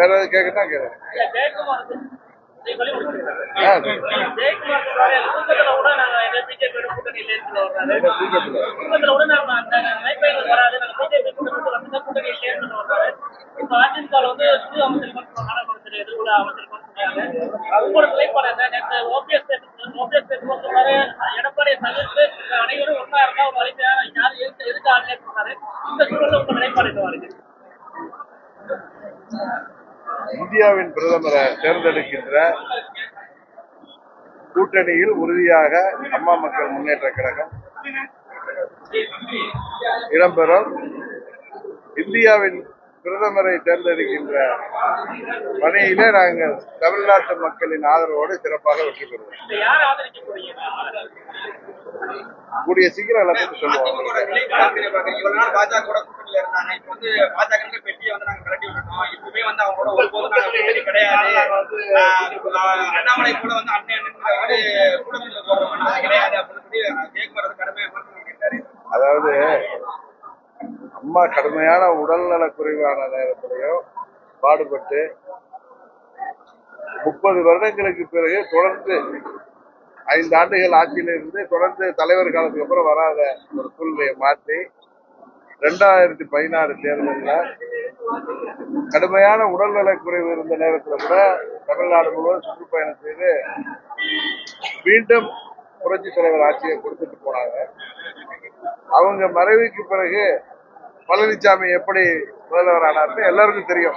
வேற ஏதாவது கேட்கட்டா கேட்க இல்ல, ஜெயக்குமார் வந்து- நீ சொல்லி முடிச்சிருங்க. ஆ ஜெயக்குமார் சொல்றாரு, தூக்கத்துல கூட நாங்க எங்க BJP யோட கூட்டணி இல்லைன்னு சொல்ல வர்றாரு. என்ன தூக்கத்துல தூக்கத்துல கூட நாங்க அந்த நிலைப்பாடு வராது, நாங்க BJP கூட்டணிக்கு வந்து கூட்டணி இல்லைன்னு சொல்ல வர்றாரு. இப்ப அதிமுக ல வந்து புது அமைச்சர்கள் சொல்றாங்க, அமைச்சர் எது கூட அமைச்சர்கள் சொல்றாங்க. உங்களோட நிலைப்பாடு என்ன? நேத்து OPS பேசும்போது- OPS பேசும்போது சொன்னாரு, எடப்பாடியை தவிர்த்து அனைவரும் ஒண்ணா இருந்தா யாரு எதுக்கு ஆளுநர் சொன்னாரு இந்த சூழல்ல உங்க நிலைப்பாடு என்ன வருது இந்தியாவின் பிரதமரை தேர்ந்தெடுக்கின்ற கூட்டணியில் உறுதியாக அம்மா மக்கள் முன்னேற்ற கழகம் இடம்பெறும். இந்தியாவின் பிரதமரை தேர்ந்தெடுக்கின்ற பணியிலே நாங்கள் தமிழ்நாட்டு மக்களின் ஆதரவோடு சிறப்பாக வெற்றி பெறுவோம். கூடிய சீக்கிரம் எல்லாத்தையும் சொல்லுவோம். இவ்வளவு கூட வந்து பாஜக பெட்டியை வந்து நாங்க வந்து அவங்களோட கிடையாது அண்ணாமலை கூட வந்து அதாவது அம்மா கடுமையான உடல்நல குறைவான நேரத்திலையும் பாடுபட்டு முப்பது வருடங்களுக்கு பிறகு தொடர்ந்து ஐந்து ஆண்டுகள் ஆட்சியில் இருந்து தொடர்ந்து தலைவர் காலத்துக்கு அப்புறம் வராத ஒரு சூழ்நிலையை மாற்றி ரெண்டாயிரத்தி பதினாறு தேர்தலில் கடுமையான உடல்நல குறைவு இருந்த நேரத்தில் கூட தமிழ்நாடு முழுவதும் சுற்றுப்பயணம் செய்து மீண்டும் புரட்சி தலைவர் ஆட்சியை கொடுத்துட்டு போனாங்க. அவங்க மறைவுக்கு பிறகு பழனிசாமி எப்படி முதல்வர் ஆனார்னு எல்லாருக்கும் தெரியும்.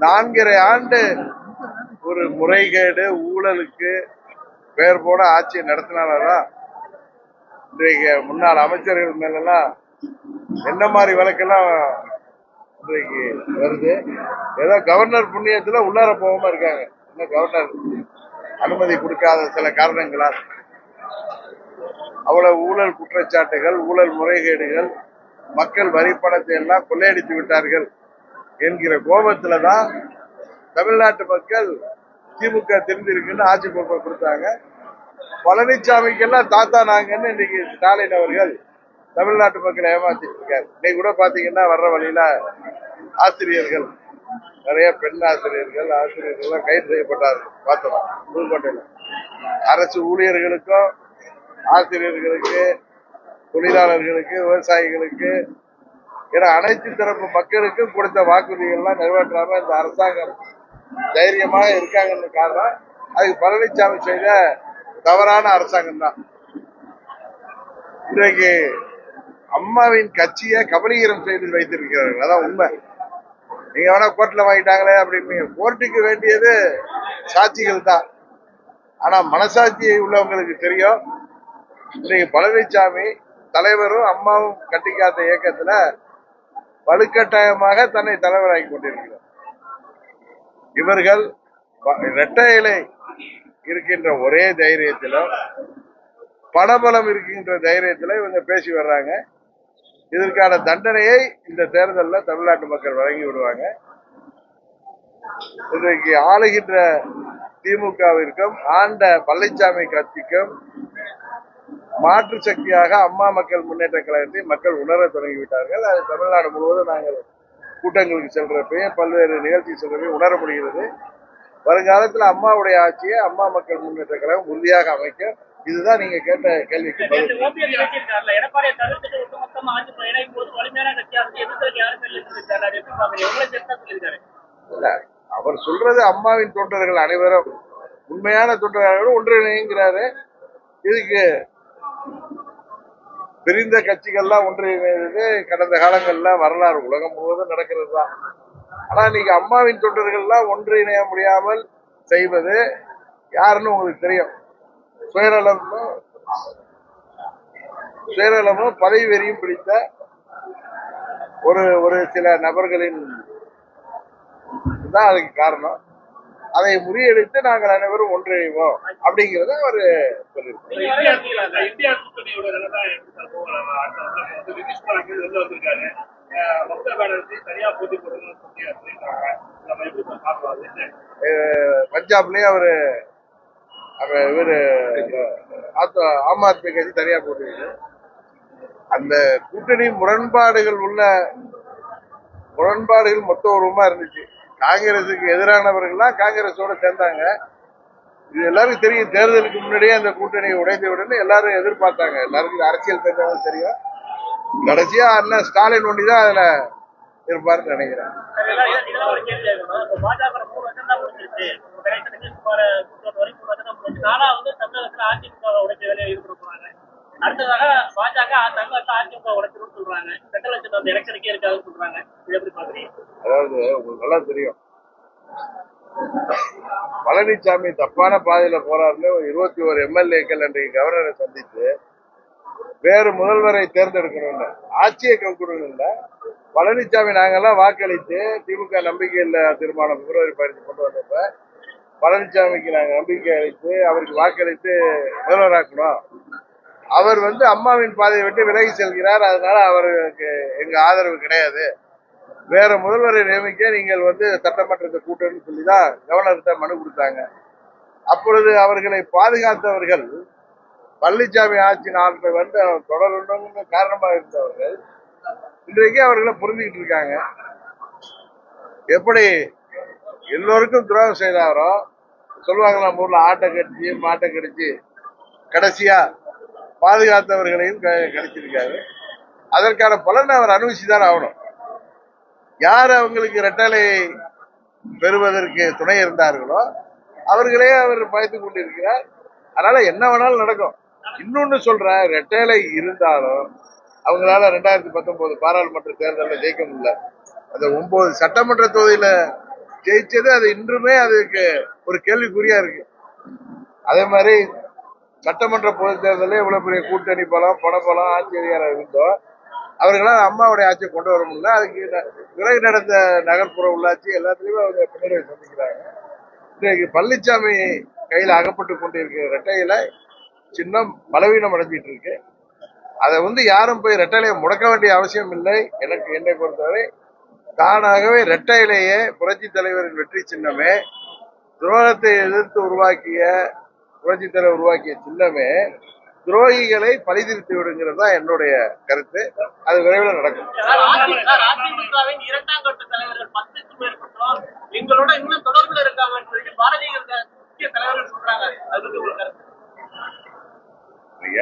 நான்கரை ஆண்டு ஒரு முறைகேடு ஊழலுக்கு பெயர் போட ஆட்சியை நடத்தினால்தான் இன்றைக்கு முன்னாள் அமைச்சர்கள் மேலெல்லாம் என்ன மாதிரி வழக்கெல்லாம் இன்றைக்கு வருது? ஏதோ கவர்னர் புண்ணியத்துல உள்ளார போகாம இருக்காங்க. இன்னும் கவர்னர் அனுமதி கொடுக்காத சில காரணங்களால். அவ்வளவு ஊழல் குற்றச்சாட்டுகள் ஊழல் முறைகேடுகள் மக்கள் வரி எல்லாம் கொள்ளையடித்து விட்டார்கள் என்கிற கோபத்துல தான் தமிழ்நாட்டு மக்கள் திமுக தெரிஞ்சிருக்குன்னு ஆட்சி பொறுப்பை கொடுத்தாங்க. பழனிசாமிக்கெல்லாம் தாத்தா நாங்கன்னு இன்னைக்கு ஸ்டாலின் அவர்கள் தமிழ்நாட்டு மக்களை ஏமாத்திட்டு இருக்காரு. இன்னைக்கு கூட பாத்தீங்கன்னா வர்ற வழியில ஆசிரியர்கள் நிறைய பெண் ஆசிரியர்கள் ஆசிரியர்கள் எல்லாம் கைது செய்யப்பட்டார்கள். பார்த்தோம்? புதுக்கோட்டையில். அரசு ஊழியர்களுக்கும் ஆசிரியர்களுக்கு தொழிலாளர்களுக்கு விவசாயிகளுக்கு என அனைத்து தரப்பு மக்களுக்கும் கொடுத்த வாக்குறுதிகள்லாம் நிறைவேற்றாம இந்த அரசாங்கம் தைரியமாக இருக்காங்கன்னு காரணம் அதுக்கு பழனிசாமி செய்த தவறான அரசாங்கம் தான். இன்றைக்கு அம்மாவின் கட்சியை கபலீகரம் செய்து வைத்திருக்கிறார்கள். அதான் உண்மை. நீங்க வேணா கோர்ட்ல வாங்கிட்டாங்களே அப்படின்னு கோர்ட்டுக்கு வேண்டியது சாட்சிகள் தான். ஆனா மனசாட்சி உள்ளவங்களுக்கு தெரியும். இன்னைக்கு பழனிசாமி தலைவரும் அம்மாவும் கட்டிக்காத்த இயக்கத்துல வலுக்கட்டாயமாக தன்னை தலைவராகி கொண்டிருக்கிறார். இவர்கள் இரட்டை இலை இருக்கின்ற ஒரே தைரியத்திலும் பணபலம் இருக்கின்ற தைரியத்தில் இவங்க பேசி வர்றாங்க. இதற்கான தண்டனையை இந்த தேர்தலில் தமிழ்நாட்டு மக்கள் வழங்கி விடுவாங்க. இன்றைக்கு ஆளுகின்ற திமுகவிற்கும் ஆண்ட பழனிசாமி கட்சிக்கும் மாற்று சக்தியாக அம்மா மக்கள் முன்னேற்ற கழகத்தை மக்கள் உணர தொடங்கிவிட்டார்கள். அது தமிழ்நாடு முழுவதும் நாங்கள் கூட்டங்களுக்கு செல்றப்பையும் பல்வேறு நிகழ்ச்சி செல்றப்பையும் உணர முடிகிறது. வருங்காலத்தில் அம்மாவுடைய ஆட்சியை அம்மா மக்கள் முன்னேற்ற கழகம் உறுதியாக அமைக்கும் இதுதான் நீங்க கேட்ட கேள்விக்கு அவர் சொல்றது அம்மாவின் தொண்டர்கள் அனைவரும். உண்மையான தொண்டர்கள் ஒன்றிணைங்கிறாரு இதுக்கு பிரிந்த கட்சிகள்லாம் ஒன்றிணைந்தது கடந்த காலங்கள்ல வரலாறு உலகம் முழுவதும் நடக்கிறது தான் ஆனா இன்னைக்கு அம்மாவின் தொண்டர்கள்லாம் ஒன்றிணைய முடியாமல் செய்வது யாருன்னு உங்களுக்கு தெரியும். சுயநலமும் சுயநலமும் பதவி வெறியும் பிடித்த ஒரு ஒரு சில நபர்களின் தான் அதுக்கு காரணம். அதை முறியடித்து நாங்கள் அனைவரும் ஒன்றிணைவோம் அப்படிங்கறத அவர் சொல்லியிருக்காரு. பஞ்சாப்லயே அவரு இவரு ஆம் ஆத்மி கட்சி தனியா போட்டு அந்த கூட்டணி முரண்பாடுகள் உள்ள முரண்பாடுகள் மொத்த உருவமா இருந்துச்சு. காங்கிரசுக்கு எதிரானவர்கள்லாம் காங்கிரஸோட சேர்ந்தாங்க. இது எல்லாருக்கும் தெரியும். தேர்தலுக்கு முன்னாடியே அந்த கூட்டணியை உடைந்த உடனே எல்லாரும் எதிர்பார்த்தாங்க. எல்லாருக்கும் அரசியல் தெரிஞ்சவங்க தெரியும். கடைசியா அண்ணன் ஸ்டாலின் ஒண்டி தான் அதுல இருப்பாருன்னு நினைக்கிறேன். பாஜக அடுத்ததாக பாஜக தமிழகத்தை அதிமுக உடைச்சிருன்னு சொல்றாங்க. ரெண்டு லட்சத்தை வந்து எலெக்ஷனுக்கே இருக்காது சொல்றாங்க. இது எப்படி பாக்குறீங்க அதாவது உங்களுக்கு நல்லா தெரியும். பழனிசாமி தப்பான பாதையில போறாருன்னு இருபத்தி ஒரு எம்எல்ஏக்கள் அன்றைக்கு கவர்னரை சந்தித்து வேறு முதல்வரை தேர்ந்தெடுக்கணும்னு. ஆட்சியை கவுக்கணும் பழனிசாமி நாங்கெல்லாம் வாக்களித்து திமுக நம்பிக்கையில் தீர்மானம் பிப்ரவரி பதினஞ்சு கொண்டு வந்தப்ப பழனிசாமிக்கு நாங்கள் நம்பிக்கை அளித்து அவருக்கு வாக்களித்து முதல்வராக்கணும். அவர் வந்து அம்மாவின் பாதையை விட்டு விலகி செல்கிறார். அதனால அவருக்கு எங்க ஆதரவு கிடையாது. வேற முதல்வரை நியமிக்க நீங்கள் வந்து சட்டமன்றத்தை கூட்டணும்னு சொல்லி தான் கவர்னர்கிட்ட மனு கொடுத்தாங்க. அப்பொழுது அவர்களை பாதுகாத்தவர்கள் பழனிசாமி ஆட்சி நாட்கள் வந்து அவர் தொடரணும்னு காரணமாக இருந்தவர்கள் இன்றைக்கு அவர்களை புரிஞ்சுக்கிட்டு இருக்காங்க. எப்படி எல்லோருக்கும் துரோகம் செய்தாரோ சொல்லுவாங்க நம்ம ஊரில் ஆட்டை கடிச்சு மாட்டை கடிச்சு கடைசியாக பாதுகாத்தவர்களையும் க- அதற்கான பலனை அவர் அனுபவிச்சுதான் ஆகணும். யார் அவங்களுக்கு ரெட்டலை பெறுவதற்கு துணை இருந்தார்களோ அவர்களே அவர் பயந்து கொண்டிருக்கிறார். அதனால என்ன வேணாலும் நடக்கும். இன்னொன்னு சொல்றேன் ரெட்டலை இருந்தாலும் அவங்களால ரெண்டாயிரத்தி பத்தொன்பது பாராளுமன்ற தேர்தலில் ஜெயிக்க முடியல. அந்த ஒன்பது சட்டமன்ற தொகுதியில ஜெயிச்சது அது இன்றுமே அதுக்கு ஒரு கேள்விக்குறியா இருக்கு. அதே மாதிரி சட்டமன்ற பொது தேர்தலில் இவ்வளோ பெரிய கூட்டணி பலம் பணபலம் ஆட்சி அதிகாரம் இருந்தோம். அவர்களால் அம்மாவுடைய ஆட்சியை கொண்டு வர முடியல. அதுக்கு ந- பிறகு நடந்த நகர்ப்புற உள்ளாட்சி எல்லாத்துலேயுமே அவங்க பின்னடைவை சந்திக்கிறாங்க இன்றைக்கு பழனிசாமி கையில் அகப்பட்டு கொண்டிருக்கிற ரெட்டையில சின்னம் பலவீனம் அடைஞ்சிட்டு இருக்கு. அதை வந்து யாரும் போய் ரெட்டையிலையை முடக்க வேண்டிய அவசியம் இல்லை. எனக்கு என்னை பொறுத்தவரை தானாகவே ரெட்டையிலேயே புரட்சி தலைவரின் வெற்றி சின்னமே துரோகத்தை எதிர்த்து உருவாக்கிய புரட்சி தலைவர் உருவாக்கிய சின்னமே துரோகிகளை பழிதிருத்தி விடுங்கிறது தான் என்னுடைய கருத்து. அது விரைவில் நடக்கும்.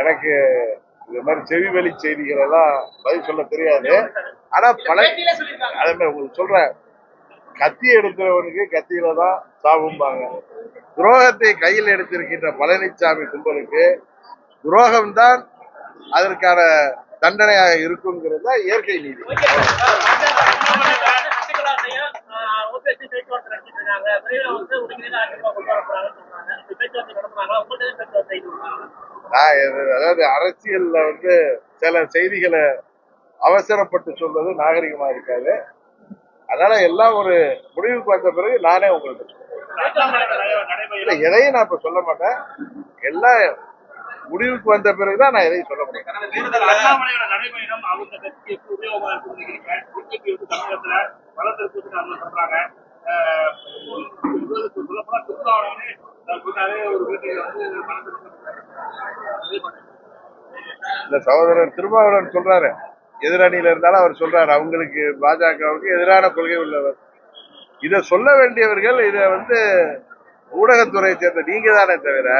எனக்கு இது மாதிரி செவி வழி செய்திகள் எல்லாம் பதில் சொல்ல தெரியாது. ஆனா பல சொல்லியிருக்காங்க. அதே மாதிரி உங்களுக்கு சொல்றேன். கத்தி எடுக்கிறவனுக்கு கத்தியில தான் சாவும்பாங்க. துரோகத்தை கையில் எடுத்திருக்கின்ற பழனிசாமி கும்பலுக்கு துரோகம்தான் அதற்கான தண்டனையாக இருக்குங்கிறது தான் இயற்கை நீதி. நான் அதாவது அரசியல்ல வந்து சில செய்திகளை அவசரப்பட்டு சொல்வது நாகரிகமா இருக்காது. அதனால எல்லாம் ஒரு முடிவுக்கு வந்த பிறகு நானே உங்களுக்கு எதையும் நான் இப்ப சொல்ல மாட்டேன். எல்லாம் முடிவுக்கு வந்த பிறகுதான் நான் எதையும் சொல்ல முடியும் இந்த சகோதரர் திருமாவளவன் சொல்றாரு. எதிரணியில் இருந்தாலும் அவர் சொல்றாரு அவங்களுக்கு பாஜகவுக்கு எதிரான கொள்கை உள்ளவர். இத சொல்ல வேண்டியவர்கள் இத வந்து ஊடகத்துறையை சேர்ந்த நீங்க தானே தவிர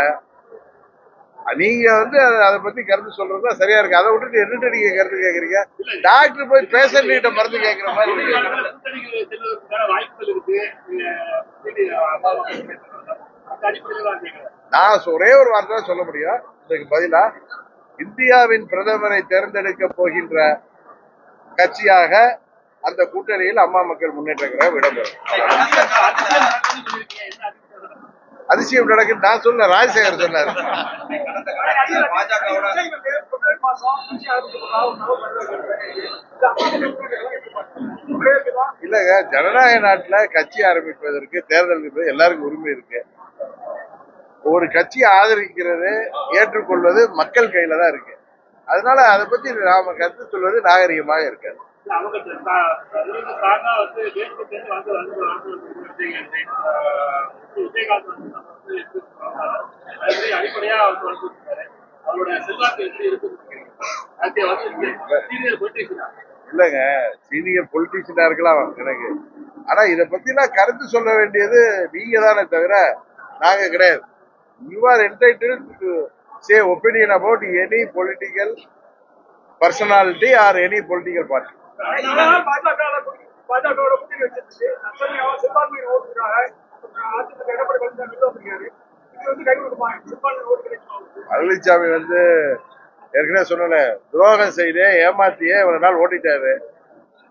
நீங்க வந்து அதை அதை பத்தி கருத்து சொல்றதுதான் சரியா இருக்கு. அதை விட்டுட்டு என்னட்டு நீங்க கருத்து கேக்குறீங்க? டாக்டர் போய் பேஷண்ட் கிட்ட மருந்து கேட்கிற மாதிரி நான் ஒரே ஒரு வார்த்தை தான் சொல்ல முடியும். இதுக்கு பதிலா இந்தியாவின் பிரதமரை தேர்ந்தெடுக்க போகின்ற கட்சியாக அந்த கூட்டணியில் அம்மா மக்கள் முன்னேற்ற கழகம் இடம்பெறும் அதிசயம் நடக்குது. நான் சொல்ல ராஜசேகர் சொன்னார். இல்லங்க ஜனநாயக நாட்டுல கட்சி ஆரம்பிப்பதற்கு தேர்தல் என்பது எல்லாருக்கும் உரிமை இருக்கு. ஒரு கட்சியை ஆதரிக்கிறது ஏற்றுக்கொள்வது மக்கள் கையில தான் இருக்கு. அதனால அதை பத்தி நாம கருத்து சொல்வது நாகரிகமாக இருக்காது இல்லைங்க சீனியர் பொலிட்டீஷியனா இருக்கலாம் எனக்கு ஆனா இத பத்திலாம் கருத்து சொல்ல வேண்டியது நீங்க தானே தவிர நாங்க கிடையாது you are entitled to say opinion about any political personality or any political party Palaniswami வந்து ஏற்கனவே சொன்னல துரோகம் செய்து ஏமாத்தியே இவ்வளவு நாள் ஓட்டிட்டாரு.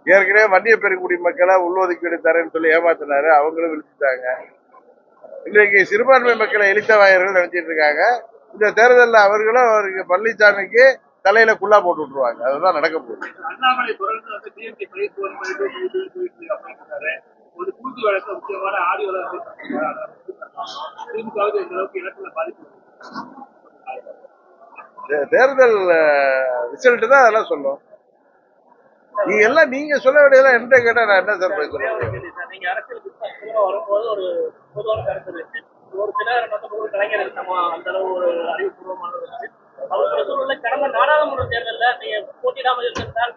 ஏற்கனவே வன்னிய பெருங்குடி மக்களை உள்ஒதுக்கீடு தரேன்னு சொல்லி ஏமாத்தினாரு. அவங்களும் விழிச்சுட்டாங்க இன்னைக்கு சிறுபான்மை மக்களை எழுத்தவாயர்கள் நினைச்சிட்டு இருக்காங்க. இந்த தேர்தலில் அவர்களும் அவருக்கு பழனிசாமிக்கு தலையில குள்ளா போட்டு விட்டுருவாங்க. அதுதான் நடக்க போகுது. தேர்தல் ரிசல்ட் தான் அதெல்லாம் சொல்லும். நீங்க எல்லாம் நீங்க சொல்ல வேண்டியதெல்லாம் என்கிட்ட கேட்டா நான் என்ன சார் போய் சொல்ல முடியும்? ஒரு தினகரன் வந்து ஒரு கலைஞர் நம்ம அந்த அளவு ஒரு அறிவுபூர்வமான இருக்கு அவரோட சூழல்ல கடந்த நாடாளுமன்ற தேர்தல்ல நீங்க போட்டியிடாமல் இருந்திருந்தால்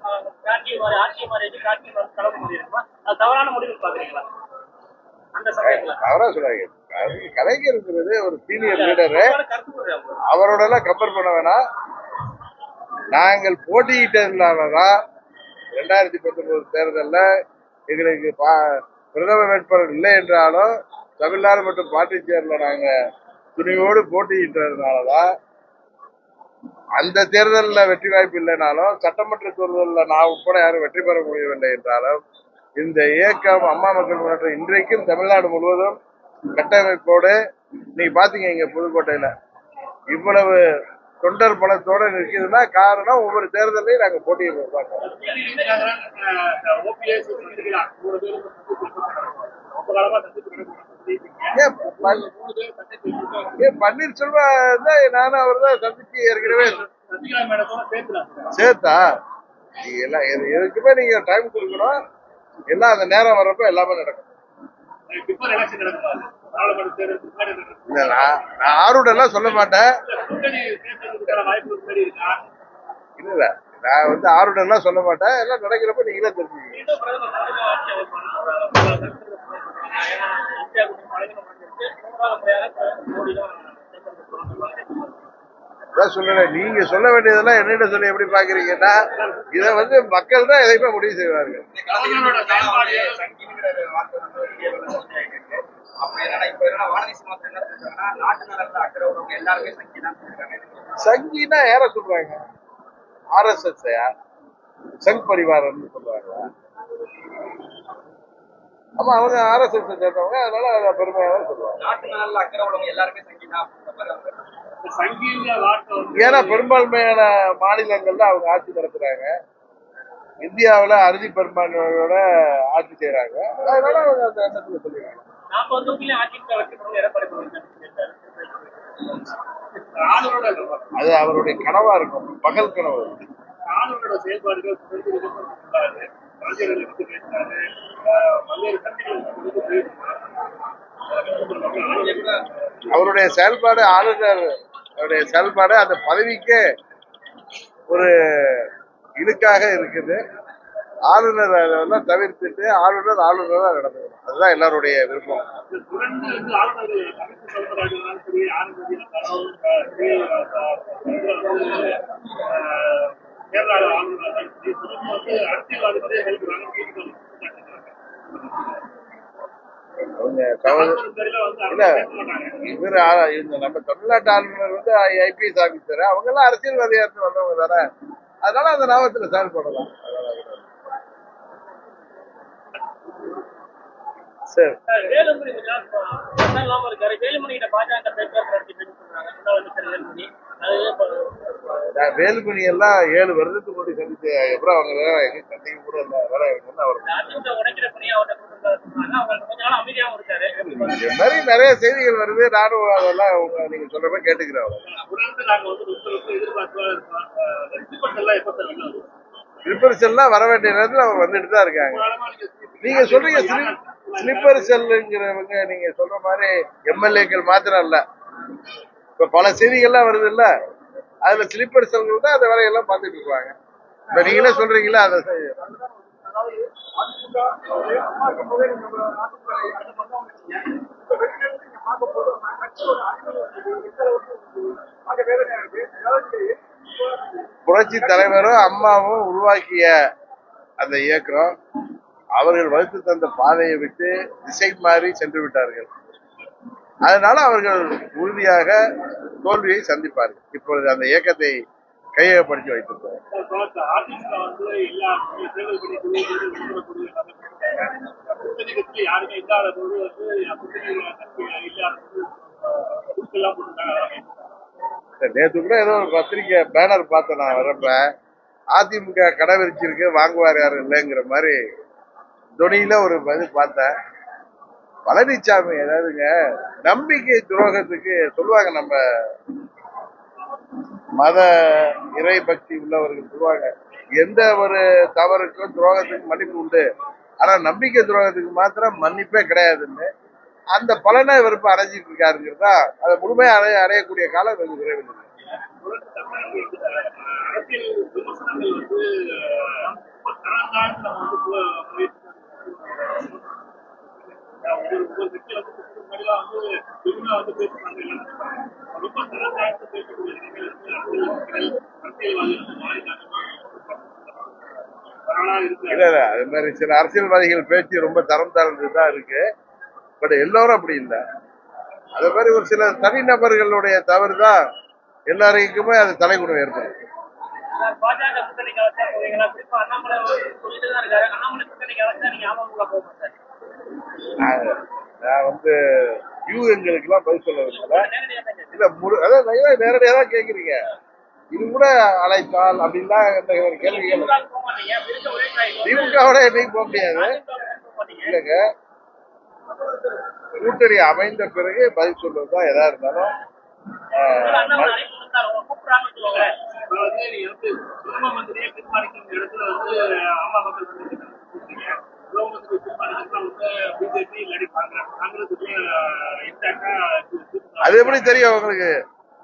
காட்சி மாறி ஆட்சி மாறி காட்சி மாறி கடமை முடியுமா அது தவறான முடிவு பாக்குறீங்களா அவரா சொல்றாங்க கலைஞருங்கிறது ஒரு சீனியர் லீடரு. அவரோட எல்லாம் கம்பேர் பண்ண வேணாம் நாங்கள் போட்டியிட்டதுனாலதான் ரெண்டாயிரத்தி பத்தொன்பது தேர்தல்ல எங்களுக்கு பிரதம வேட்பாளர் இல்லை என்றாலும் தமிழ்நாடு மற்றும் பாண்டிச்சேரியில் நாங்கள் துணிவோடு போட்டியிட்டதுனாலதான் அந்த தேர்தலில் வெற்றி வாய்ப்பு இல்லைனாலும் சட்டமன்ற தேர்தலில் நான் உட்பட யாரும் வெற்றி பெற முடியவில்லை என்றாலும் இந்த இயக்கம் அம்மா மக்கள் முன்னேற்றம் இன்றைக்கும் தமிழ்நாடு முழுவதும் கட்டமைப்போடு நீங்க பாத்தீங்க இங்க புதுக்கோட்டையில. இவ்வளவு தொண்டர் பலத்தோட நிற்கிறதுனா காரணம் ஒவ்வொரு தேர்தலையும் நாங்க போட்டியிடுறோம் ஓபிஎஸ் பன்னீர்செல்வம் தான் நானும் அவர் தான் சந்திச்சு ஏற்கனவே சேர்த்தா? நீங்க எல்லாம் எதுக்குமே நீங்க டைம் கொடுக்கணும். எல்லாம் அந்த நேரம் வர்றப்ப எல்லாமே நடக்கும். நான் ஆரோட எல்லாம் சொல்ல மாட்டேன். இல்ல நான் வந்து ஆரோட சொல்ல மாட்டேன். எல்லாம் நடக்கிறப்ப நீங்களே தெரிஞ்சுக்கீங்க. நீங்க சொல்ல வேண்டியதெல்லாம் என்னிட்ட சொல்லி எப்படி பாக்குறீங்கன்னா இதை வந்து மக்கள் தான் எதையுமே முடிவு செய்வார்கள். சொல்றாங்க சங்கினா யார சொல்றாங்க? ஆர்எஸ்எஸ் சங் பரிவாரம்னு சொல்றாங்க. ஆமா அவங்க ஆர்எஸ்எஸ் சேர்ந்தவங்க அதனால அதை பெருமையாக சொல்லுவாங்க. நாட்டு நலன்ல அக்கறை உள்ளவங்க எல்லாருமே சங்கீத ஏன்னா பெரும்பான்மையான மாநிலங்கள்ல அவங்க ஆட்சி நடத்துறாங்க. இந்தியாவுல அறுதி பெரும்பான்மையோட ஆட்சி செய்யறாங்க அதனால அவங்க அந்த எண்ணத்துல. ஆளுநரோட அது அவருடைய கனவா இருக்கும். பகல் கனவு. செயல்பாடுகள் எடுத்து பேசினாரு பல்வேறு கொடுத்து பேசினார் அவருடைய செயல்பாடு ஆளுநர் அவருடைய செயல்பாடு அந்த பதவிக்கே ஒரு இழுக்காக இருக்குது. ஆளுநர் அதெல்லாம் தவிர்த்துட்டு ஆளுநர் ஆளுநராக நடந்துக்கணும். அதுதான் எல்லாருடைய விருப்பம். கேரளா ஆளுநர் அவங்க இவர் இந்த நம்ம தமிழ்நாட்டு ஆளுநர் வந்து ஐபிஎஸ் ஆபீசர் அவங்க எல்லாம் அரசியல்வாதியா இருந்து வந்தவங்க தானே. அதனால அந்த நாமத்துல சால்வ் பண்ணலாம் சரி. வேலுமணி இல்லாம இருக்காரு. வேலுமணி. கிட்ட பாஜக பேச்சுவார்த்தை நடத்தி சொல்றாங்க வேலுமணி எல்லாம் ஏழு வருடத்துக்கு முன்னாடி சந்திச்சு அப்புறம் அவங்க எங்க சந்திக்க கூட இல்லை வேற அவர் மாதிரி நிறைய செய்திகள் வருது. நானும் அதெல்லாம் நீங்க சொல்ற மாதிரி கேட்டுக்கிறேன் ஸ்லிப்பர் செல்லாம் வர வேண்டிய நேரத்தில் அவங்க வந்துட்டு தான் இருக்காங்க. நீங்கள் நீங்க நீங்க சொல்றீங்க ஸ்லிப்பர் செல்லுங்கிறவங்க நீங்க சொல்ற மாதிரி எம்எல்ஏக்கள் மாத்திரம் இல்ல. இப்ப பல செய்திகள்லாம் வருது இல்ல அதுல ஸ்லிப்பர் செல்கள் தான் அந்த வேலையெல்லாம் பார்த்துட்டு இருக்காங்க. இப்ப நீங்களே சொல்றீங்களா? அதை செய்- புரட்சி தலைவரும் அம்மாவும் உருவாக்கிய அந்த இயக்கம் அவர்கள் வகுத்து தந்த பாதையை விட்டு திசை மாறி சென்று விட்டார்கள் அதனால அவர்கள் உறுதியாக தோல்வியை சந்திப்பார்கள் இப்பொழுது அந்த இயக்கத்தை கையகப்படுத்தி வைத்திருக்கிறார் நேற்று கூட ஏதோ ஒரு பத்திரிக்கை பேனர் பார்த்தேன் நான் வரப்ப அதிமுக கடை விரிச்சிருக்கு வாங்குவார் யாரும் இல்லைங்கிற மாதிரி துணியில ஒரு இது பார்த்தேன். பழனிசாமி ஏதாவதுங்க நம்பிக்கை துரோகத்துக்கு சொல்லுவாங்க நம்ம மத இறை பக்தி உள்ளவர்கள் சொல்லுவாங்க. எந்த ஒரு தவறுக்கும் துரோகத்துக்கு மன்னிப்பு உண்டு. ஆனா நம்பிக்கை துரோகத்துக்கு மாத்திரம் மன்னிப்பே கிடையாதுன்னு அந்த பலனை வெறுப்பு அடைஞ்சிட்டு இருக்காருங்கிறதா அதை முழுமையா அடைய அடையக்கூடிய காலம் வெகு விரைவில் இல்ல இல்ல அது மாதிரி சில அரசியல்வாதிகள் பேச்சு ரொம்ப தரம் தாழ்ந்துதான் இருக்கு. பட் எல்லாரும் அப்படி இல்லை. அது மாதிரி ஒரு சில தனிநபர்களுடைய தவறு தான் எல்லாருக்குமே அது தலைகுணம் மாட்டாரு. நான் வந்து யூகங்களுக்கெல்லாம் பதில் சொல்ல விரும்பல. இல்ல முழு நீங்க நேரடியா தான் கேக்குறீங்க? இது கூட அழைத்தால் அப்படின்லாம் இந்த கேள்வி திமுகவோட என்னைக்கு போக முடியாது? இல்லைங்க. கூட்டணி அமைந்த பிறகு பதில் சொல்றது எதா இருந்தாலும் அது எப்படி தெரியும் உங்களுக்கு?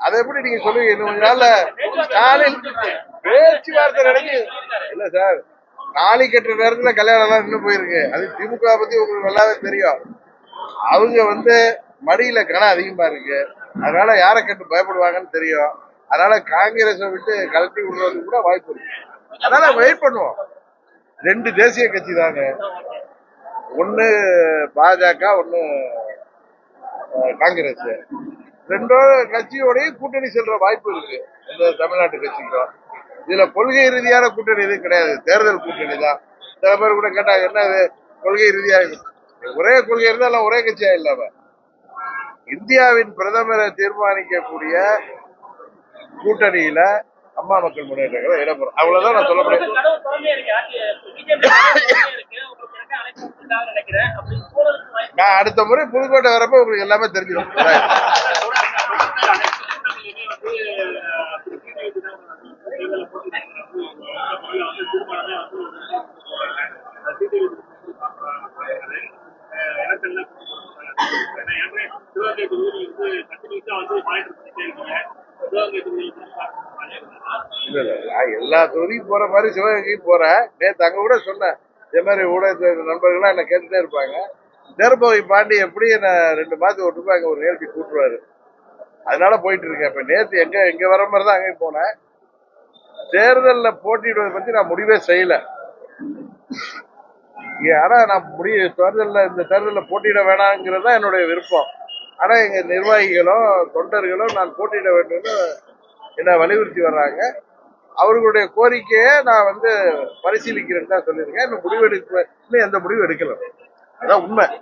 அதை எப்படி நீங்க சொல்லுவீங்க? இன்னும் நாள்ல நாளில் பேச்சுவார்த்தை நடக்கு இல்ல சார் நாளைக்கு எட்டு நேரத்துல கல்யாணம் எல்லாம் நின்று போயிருக்கு. அது திமுக பத்தி உங்களுக்கு நல்லாவே தெரியும். அவங்க வந்து மடியில கனம் அதிகமா இருக்கு. அதனால யாரை கேட்டு பயப்படுவாங்கன்னு தெரியும். அதனால காங்கிரஸை விட்டு கலட்டி விடுறதுக்கு கூட வாய்ப்பு இருக்கு. அதனால வெயிட் பண்ணுவோம். ரெண்டு தேசிய கட்சி தாங்க. ஒன்று பாஜக ஒன்று காங்கிரஸ். ரெண்டோ கட்சியோடய கூட்டணி செல்ற வாய்ப்பு இருக்கு. இந்த தமிழ்நாட்டு கட்சிக்கும். இதுல கொள்கை ரீதியான கூட்டணி எதுவும் கிடையாது. தேர்தல் கூட்டணி தான். சில பேர் கூட கேட்டாங்க என்ன கொள்கை ரீதியாக இருக்கு? ஒரே கொள்கை இருந்தாலும் ஒரே கட்சியா இல்லாம இந்தியாவின் பிரதமரை தீர்மானிக்கக்கூடிய கூட்டணியில அம்மா மக்கள் முன்னேற்ற இடம்பெறும் அவ்வளவுதான் நான் சொல்ல முடியும். கதவு திறந்தே இருக்கு ஆட்சி பிஜேபி திறந்தே இருக்கு உங்களுக்கு எனக்கு. அழைப்பு கொடுத்துருக்காங்க நினைக்கிறேன். அப்படி போறதுக்கு வாய்ப்பு நான் அடுத்த முறை புதுக்கோட்டை வரப்ப உங்களுக்கு எல்லாமே தெரிஞ்சிடும். ஊருக்கு போற மாதிரி சிவகங்கையும் போறேன் நேற்று அங்க கூட சொன்னேன். இதே மாதிரி ஊடகத்து நண்பர்கள்லாம் என்ன கேட்டுட்டே இருப்பாங்க. தேர்பவை பாண்டி எப்படி என்ன ரெண்டு மாதத்துக்கு ஒரு ரூபாய் அங்கே ஒரு நிகழ்ச்சி கூட்டுருவாரு அதனால போயிட்டு இருக்கேன். இப்போ நேற்று எங்க எங்க வர மாதிரி தான் அங்கேயும் போனேன். தேர்தலில் போட்டியிடுவதை பத்தி நான் முடிவே செய்யல. இங்க ஆனா நான் முடிய தேர்தலில் இந்த தேர்தலில் போட்டியிட வேணாங்கிறது தான் என்னுடைய விருப்பம். ஆனா எங்க நிர்வாகிகளும் தொண்டர்களும் நான் போட்டியிட வேண்டும்னு என்ன வலியுறுத்தி வர்றாங்க. அவர்களுடைய கோரிக்கையை நான் வந்து பரிசீலிக்கிறேன்னு தான் சொல்லியிருக்கேன். இன்னும் முடிவு எடுக்க இன்னும் எந்த முடிவும் எடுக்கல. அதான் உண்மை.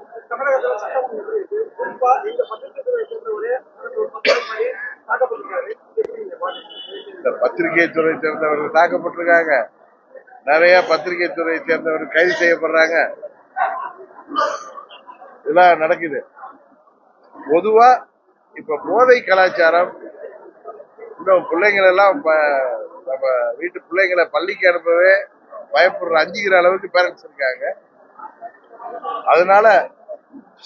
இந்த பத்திரிகை துறையை துறை சேர்ந்தவர்கள் தாக்கப்பட்டிருக்காங்க. நிறைய பத்திரிகை துறை சேர்ந்தவர்கள் கைது செய்யப்படுறாங்க. இதெல்லாம் நடக்குது. பொதுவா இப்ப போதை கலாச்சாரம் இன்னும் பிள்ளைங்கள் எல்லாம் ப- நம்ம வீட்டு பிள்ளைங்களை பள்ளிக்கு அனுப்பவே பயப்படுற அஞ்சுகிற அளவுக்கு பேரண்ட்ஸ் இருக்காங்க. அதனால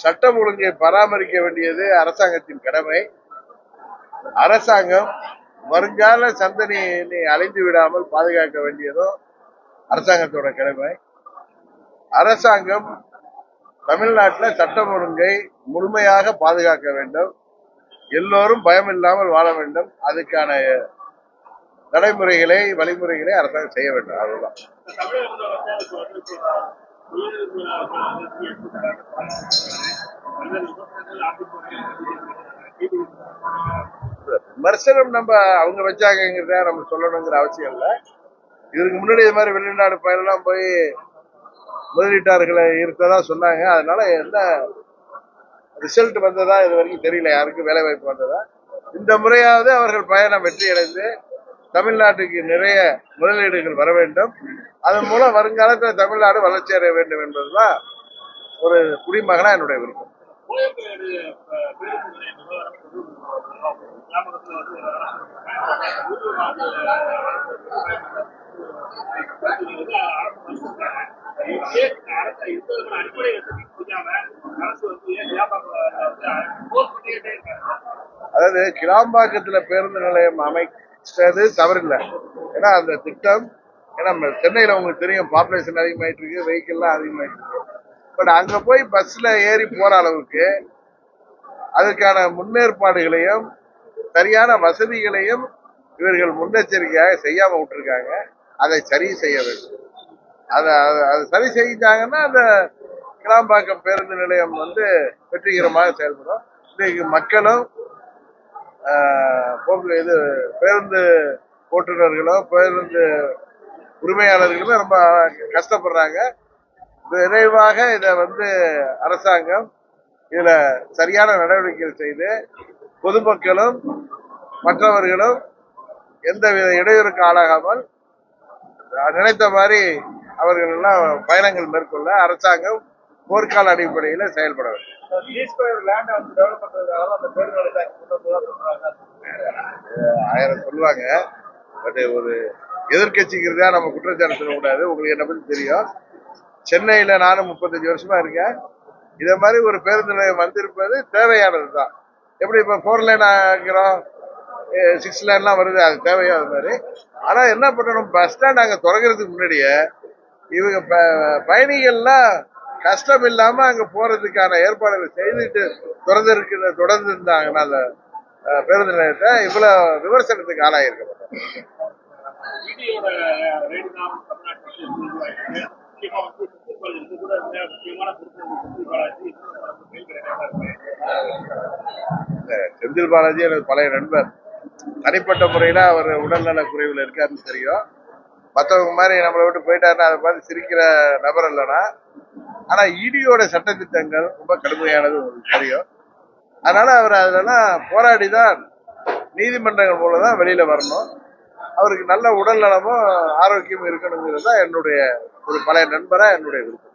சட்டம் ஒழுங்கை பராமரிக்க வேண்டியது அரசாங்கத்தின் கடமை. அரசாங்கம் வருங்கால சந்ததியை அலைந்து விடாமல் பாதுகாக்க வேண்டியதும் அரசாங்கத்தோட கடமை. அரசாங்கம் தமிழ்நாட்டில் சட்டம் ஒழுங்கை முழுமையாக பாதுகாக்க வேண்டும். எல்லோரும் பயம் இல்லாமல் வாழ வேண்டும். அதுக்கான நடைமுறைகளை வழிமுறைகளை அரசாங்கம் செய்ய வேண்டும். அவ்வளவுதான். விமர்சனம் நம்ம அவங்க வச்சாங்கிறத நம்ம சொல்லணுங்கிற அவசியம் இல்லை. இதுக்கு முன்னாடி இது மாதிரி வெளிநாடு பயணம்லாம் போய் முதலீட்டாளர்களை இருக்கதா சொன்னாங்க. அதனால என்ன ரிசல்ட் வந்ததா இது வரைக்கும் தெரியல. யாருக்கும் வேலை வாய்ப்பு வந்ததா. இந்த முறையாவது அவர்கள் பயணம் வெற்றி அடைந்து தமிழ்நாட்டுக்கு நிறைய முதலீடுகள் வர வேண்டும். அதன் மூலம் வருங்காலத்தில் தமிழ்நாடு வளர்ச்சி அடைய வேண்டும் என்பதுதான் ஒரு குடிமகனா என்னுடைய விருப்பம். அதாவது அஹ், பேருந்து நிலையம் அமை அதாவது கிளாம்பாக்கத்துல பேருந்து நிலையம் அது தவறில்லை ஏன்னா அந்த திட்டம் ஏன்னா நம்ம உங்களுக்கு தெரியும் பாப்புலேஷன் அதிகமாயிட்டு இருக்கு வெஹிக்கிள்லாம் அதிகமாயிட்டு இருக்கு. பட் அங்கே போய் பஸ்ஸில் ஏறி போகிற அளவுக்கு அதுக்கான முன்னேற்பாடுகளையும் சரியான வசதிகளையும் இவர்கள் முன்னெச்சரிக்கையாக செய்யாமல் விட்டுருக்காங்க. அதை சரி செய்ய வேண்டும். அதை அதை- அதை சரி செஞ்சாங்கன்னா அந்த கிளாம்பாக்கம் பேருந்து நிலையம் வந்து வெற்றிகரமாக செயல்படும். இன்றைக்கு மக்களும் போக்கு- இது பேருந்து ஓட்டுநர்களோ பேருந்து உரிமையாளர்களுமே ரொம்ப கஷ்டப்படுறாங்க. விரைவாக இதை வந்து அரசாங்கம் இதுல சரியான நடவடிக்கைகள் செய்து பொதுமக்களும் மற்றவர்களும் எந்தவித இடையூறுக்கு ஆளாகாமல் நினைத்த மாதிரி அவர்கள் எல்லாம் பயணங்கள் மேற்கொள்ள அரசாங்கம் போர்க்கால அடிப்படையில் செயல்பட ஆயிரம் சொல்லுவாங்க. பட் ஒரு எதிர்கட்சிங்கிறதா நம்ம குற்றச்சாட்டு சொல்லக்கூடாது. உங்களுக்கு என்ன பத்தி தெரியும்? சென்னையில நானும் முப்பத்தஞ்சு வருஷமா இருக்கேன். இதை மாதிரி ஒரு பேருந்து நிலையம் வந்திருப்பது தேவையானது தான். எப்படி இப்போ ஃபோர் லைன் ஆகிறோம் சிக்ஸ் லைன்லாம் வருது அது தேவையோ அது மாதிரி. ஆனால் என்ன பண்ணணும்? பஸ் ஸ்டாண்ட் அங்கே திறக்கிறதுக்கு முன்னாடியே இவங்க ப- பயணிகள்லாம் கஷ்டம் இல்லாமல் அங்கே போகிறதுக்கான ஏற்பாடுகள் செய்துட்டு திறந்திருக்கிற தொடர்ந்து இருந்தாங்கன்னா அந்த பேருந்து நிலையத்தை இவ்வளோ விமர்சனத்துக்கு ஆளாயிருக்க மாட்டாங்க இடியோட ரேடு தான் தமிழ்நாட்டில் உருவாயிருக்கு முக்கியமா வந்து செந்தில் பாலாஜி எனக்கு பழைய நண்பர். தனிப்பட்ட முறையில அவர் உடல்நல குறைவில் இருக்காருன்னு தெரியும். மற்றவங்க மாதிரி நம்மளை விட்டு போயிட்டாருன்னா அதை பார்த்து சிரிக்கிற நபர் இல்லைனா ஆனா இடியோட சட்டத்திட்டங்கள் ரொம்ப கடுமையானது உங்களுக்கு தெரியும். அதனால அவர் அதெல்லாம் போராடி தான் நீதிமன்றங்கள் மூலம் தான் வெளியில வரணும். அவருக்கு நல்ல உடல் நலமும் ஆரோக்கியமும் இருக்கணுங்கிறது தான் என்னுடைய ஒரு பழைய நண்பரா என்னுடைய விருப்பம்.